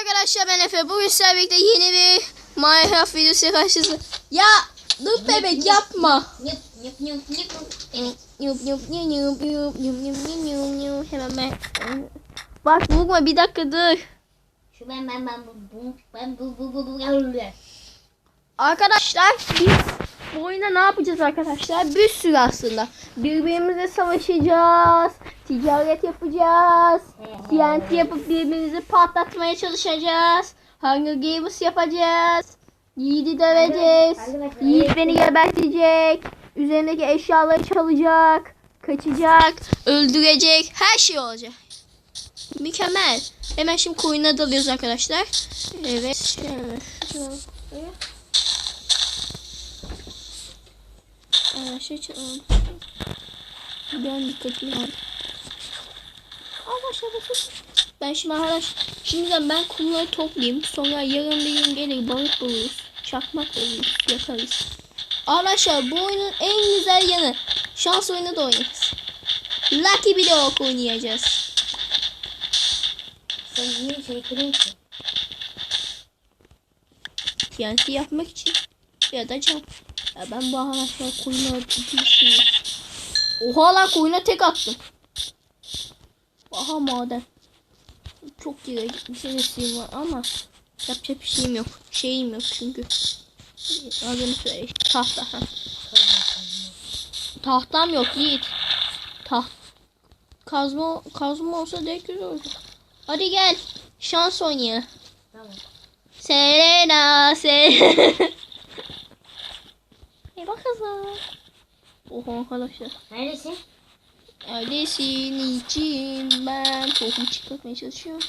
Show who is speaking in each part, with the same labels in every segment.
Speaker 1: Arkadaşlar ben Efe. Bugün sizlerle birlikte yeni bir Minecraft videosu karşınızda. Ya dur bebek yapma. Hemen ben. Bak vurma bir dakika dur.
Speaker 2: Şu ben ben ben bu ben bu bu bu bu.
Speaker 1: Arkadaşlar biz bu oyunda ne yapacağız arkadaşlar? Bir sürü aslında. Birbirimizle savaşacağız. Ticaret yapacağız. TNT yapıp birbirimizi patlatmaya çalışacağız. Hunger Games yapacağız. Yiğit'i döveceğiz. Yiğit beni gebertecek. Üzerindeki eşyaları çalacak. Kaçacak. Öldürecek. Her şey olacak. Mükemmel. Hemen şimdi koyuna dalıyoruz arkadaşlar. Evet. Şöyle. şöyle. Aa, şey çalalım. Ben dikkatli ol. Allah şabası. Ben şimdi arkadaş şimdiden ben kumları toplayayım. Sonra yarın bir gün gelir balık buluruz. Çakmak buluruz. Yakarız. Arkadaşlar bu oyunun en güzel yanı. Şans oyunu da oynarız. Lucky Block oynayacağız.
Speaker 2: Sen niye şey kırıyorsun?
Speaker 1: TNT yapmak için. Ya da cam. Ya ben bu arkadaşlar koyuna bir şey. Oha lan koyuna tek attım. Aha maden. Çok geri gitmiş resim var ama yapacak bir şeyim yok. Şeyim yok çünkü. Adını söyle. Tahta. Ha. Tahtam yok Yiğit. Taht. Kazma, kazma olsa direkt güzel olur. Hadi gel. Şans oynayalım.
Speaker 2: Tamam.
Speaker 1: Selena, Selena. Oha arkadaşlar.
Speaker 2: Neredesin?
Speaker 1: Neredesin için ben tohum çıkartmaya çalışıyorum.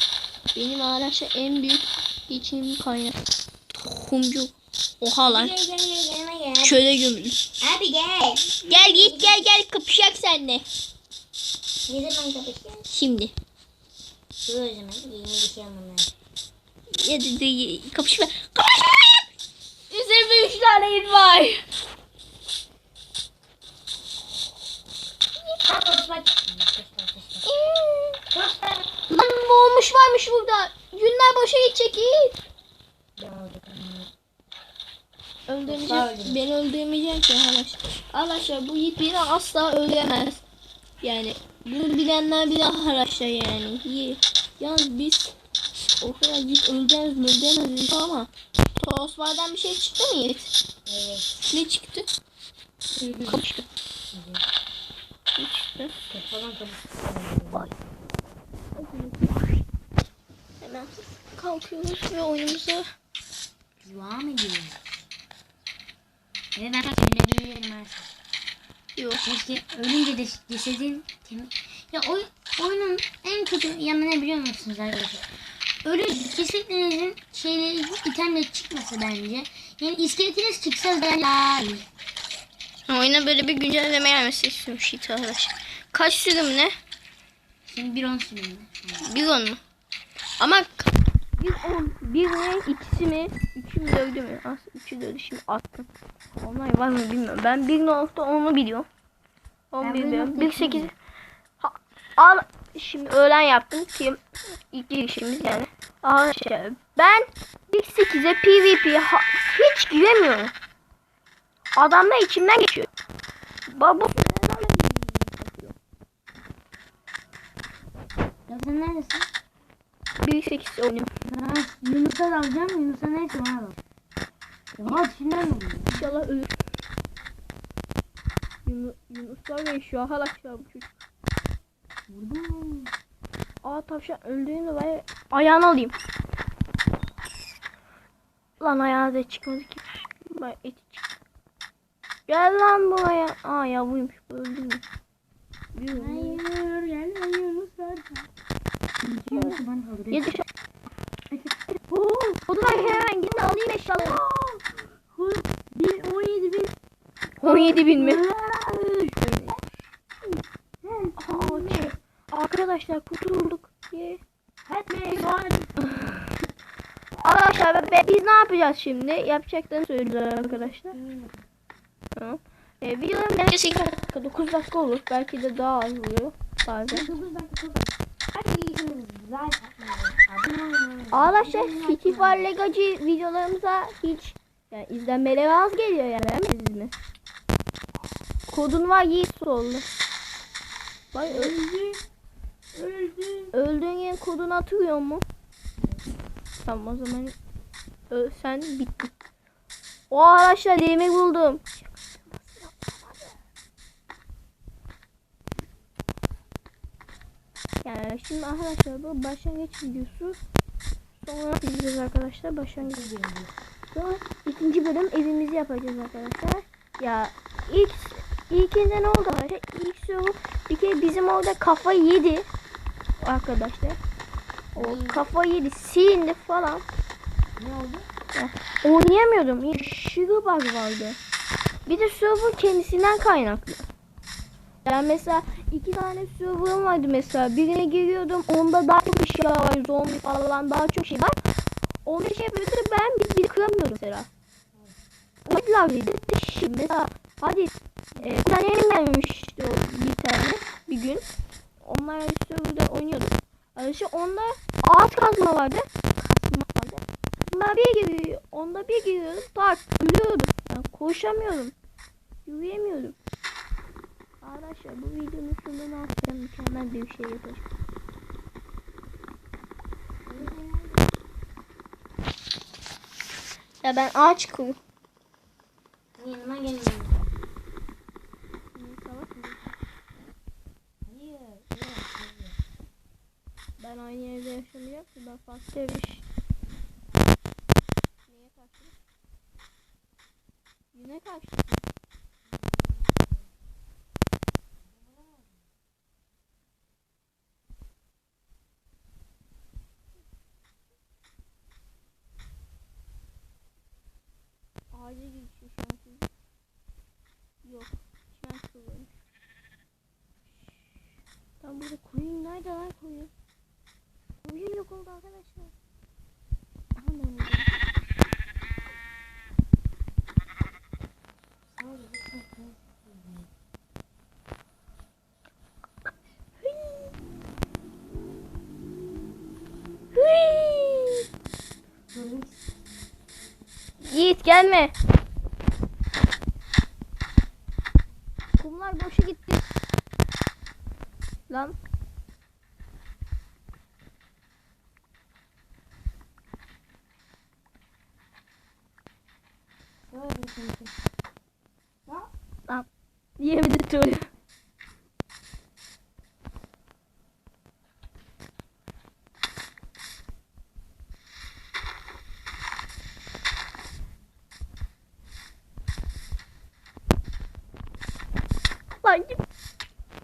Speaker 1: Benim arkadaşlar en büyük geçim kaynak. Tohumcu. Oha lan.
Speaker 2: Gel gel gel yanıma gel.
Speaker 1: Çöle gömülü.
Speaker 2: Abi gel.
Speaker 1: Gel git gel gel kapışak seninle.
Speaker 2: Ne zaman kapatacağız?
Speaker 1: Şimdi.
Speaker 2: Dur o zaman yeni bir şey almam lazım.
Speaker 1: Ya kapışma. Kapışma. Üzerimde üç tane it var.
Speaker 2: Bak bak bak.
Speaker 1: Lan boğulmuş varmış burada. Günler boşa gidecek Yiğit. Öldürmeyecek. Beni öldürmeyecek ki arkadaşlar. Arkadaşlar bu Yiğit beni asla öldüremez. Yani bunu bilenler bilir arkadaşlar yani. Yiğit. Yalnız biz o kadar Yiğit öldüremez mi öldüremez ama Tosbar'dan bir şey çıktı mı Yiğit?
Speaker 2: Evet.
Speaker 1: Ne çıktı? Kapıştı.
Speaker 2: Kapatacağız.
Speaker 1: Vay. Hemen kalkıyoruz ve oyunumuza
Speaker 2: Devam ediyoruz. Evet ben söyleyebilirim artık.
Speaker 1: yok.
Speaker 2: Keşke ölünce de cesedin. Ya oy, oyunun en kötü yanı ne biliyor musunuz arkadaşlar? Ölü cesetlerinizin şeyleri, itemleri çıkmasa bence. Yani iskeletiniz çıksa bence daha iyi.
Speaker 1: Oyuna böyle bir güncelleme gelmesi istiyorum shit arkadaşlar. Kaç sürüm ne?
Speaker 2: Şimdi bir on sürümde.
Speaker 1: Bir on mu? Ama bir on, bir ne, ikisi mi, üçü mü dövdü mü? Aslında üçü dövdü şimdi attım. Onlar var mı bilmiyorum. Ben bir nokta onu biliyorum. On bilmiyorum. Bir sekiz. Ha, al, şimdi öğlen yaptım ki ilk girişimiz yani. Arkadaşlar ben bir sekize PvP ha, hiç giremiyorum. Adamlar içimden geçiyor. Baba
Speaker 2: Ya sen neredesin?
Speaker 1: bir sekiz oynuyorum.
Speaker 2: Ha, Yunus'a alacağım. Yunus'a neyse bana bak. Oha içinden mi?
Speaker 1: İnşallah ölür. Yunus, Yunuslar yaşıyor arkadaşlar bu çocuk.
Speaker 2: Vurdum.
Speaker 1: Aa tavşan öldüğünde ben ayağını alayım. Lan ayağı da çıkmadı ki. Ben eti çıktı. Gel lan buraya. Aa yavruymuş öldü mü?
Speaker 2: Hayır gelme Yunus zaten.
Speaker 1: Yedi şu. Oo, o da hemen gidin alayım eşyaları.
Speaker 2: Bir 17 bin.
Speaker 1: 17 bin mi? Şey, arkadaşlar kurtulduk. Arkadaşlar biz ne yapacağız şimdi? Yapacaklarını söyleyeceğiz arkadaşlar. Tamam. Ee, videoların bence 8 dakika 9 dakika olur. Belki de daha az oluyor. Bazen.
Speaker 2: 9 dakika
Speaker 1: Arkadaşlar City War Legacy videolarımıza hiç yani izlenmeleri az geliyor yani beğenmediniz mi? Kodun var Yiğit sollu. Bak öldü.
Speaker 2: Öldü.
Speaker 1: Öldüğün yerin kodunu atıyor mu? Tamam o zaman ö, sen bittin. O araçla demir buldum. Yani şimdi arkadaşlar bu başlangıç videosu. Sonra izleyeceğiz arkadaşlar başlangıç videosu. Sonra ikinci bölüm evimizi yapacağız arkadaşlar. Ya ilk ilkinde ne oldu arkadaşlar? İlk soru bir kere bizim orada kafa yedi arkadaşlar. O kafa yedi silindi falan.
Speaker 2: Ne oldu?
Speaker 1: Oynayamıyordum. Aşırı bug vardı. Bir de server kendisinden kaynaklı. Yani mesela iki tane server'ım vardı mesela. Birine giriyordum. Onda daha çok bir şey var. Zombi falan daha çok şey var. Onu şey yapıyordu. Ben bir, bir kıramıyorum mesela. Oynadılar dedi. Şimdi mesela hadi e, bir tane elim gelmişti o bir tane bir gün. Onlar serverda oynuyorduk. Arkadaşlar onda ağaç kazma vardı. Kazma vardı. Onda bir giriyor. Onda bir giriyordum. Tak ölüyordum. Yani koşamıyorum. Yürüyemiyordum. Arkadaşlar bu videonun sonunda ne yapacağım? Mükemmel bir şey yapacağım. Ya ben ağaç kuru.
Speaker 2: Yanıma gelin.
Speaker 1: Ben aynı evde yaşamayacağım ki ben farklı ev şu an çocuk. Yok. An kıvırmış. Tam burada koyun nerede lan koyun? Koyun yok oldu arkadaşlar. Aha ben buldum. Yiğit gelme. Lan. Lan. Yemedi tüy. Lan git.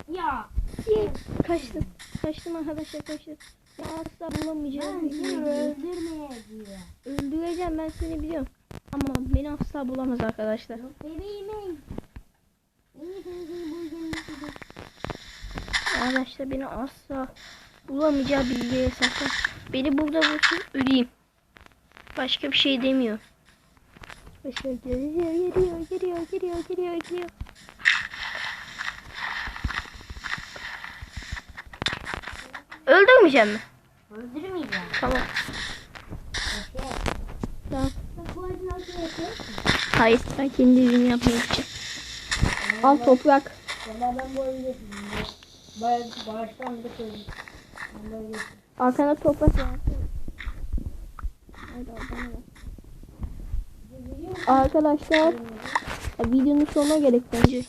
Speaker 2: Ya.
Speaker 1: Yiğit. Kaçtım. Kaçtım arkadaşlar kaçtım. Ya asla bulamayacağım.
Speaker 2: Ben seni öldürmeyeceğim.
Speaker 1: Öldüreceğim ben seni biliyorum. Ama beni asla bulamaz arkadaşlar.
Speaker 2: Bebeğim.
Speaker 1: Arkadaşlar beni asla bulamayacağı bilgiye sakın. Beni burada bulsun öleyim. Başka bir şey demiyor. Başka geliyor geliyor geliyor geliyor geliyor geliyor. Öldürmeyeceğim mi?
Speaker 2: Öldürmeyeceğim.
Speaker 1: Tamam. Hayır ben kendi evimi yapmak için. Al toprak.
Speaker 2: Valla ben bu evde bir
Speaker 1: Arkana toprak. Haydi ver. Arkadaşlar videonun sonuna gerek bence.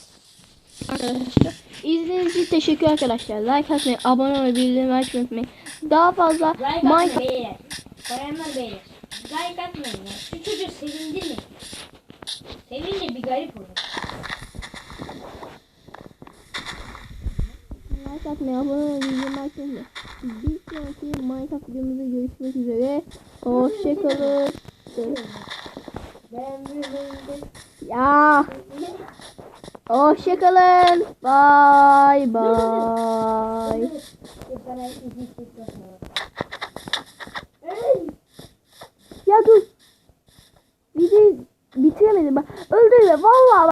Speaker 1: Arkadaşlar izlediğiniz için teşekkür arkadaşlar. Like atmayı, abone olmayı, bildirim açmayı unutmayın. Daha fazla
Speaker 2: Like
Speaker 1: Minecraft
Speaker 2: beyler. Bayanlar beyler. Like atmayın ya. Şu çocuğu sevindirmeyin. Sevince bir garip olur.
Speaker 1: like atmayı, abone olmayı, bildirim açmayı unutmayın. Bir sonraki Minecraft videomuzda görüşmek üzere. Hoşçakalın.
Speaker 2: Ben bir
Speaker 1: Ya. Hoşçakalın.
Speaker 2: İzin çekmesine.
Speaker 1: Ya dur. Videoyu bitiremedim. Öldürme vallahi.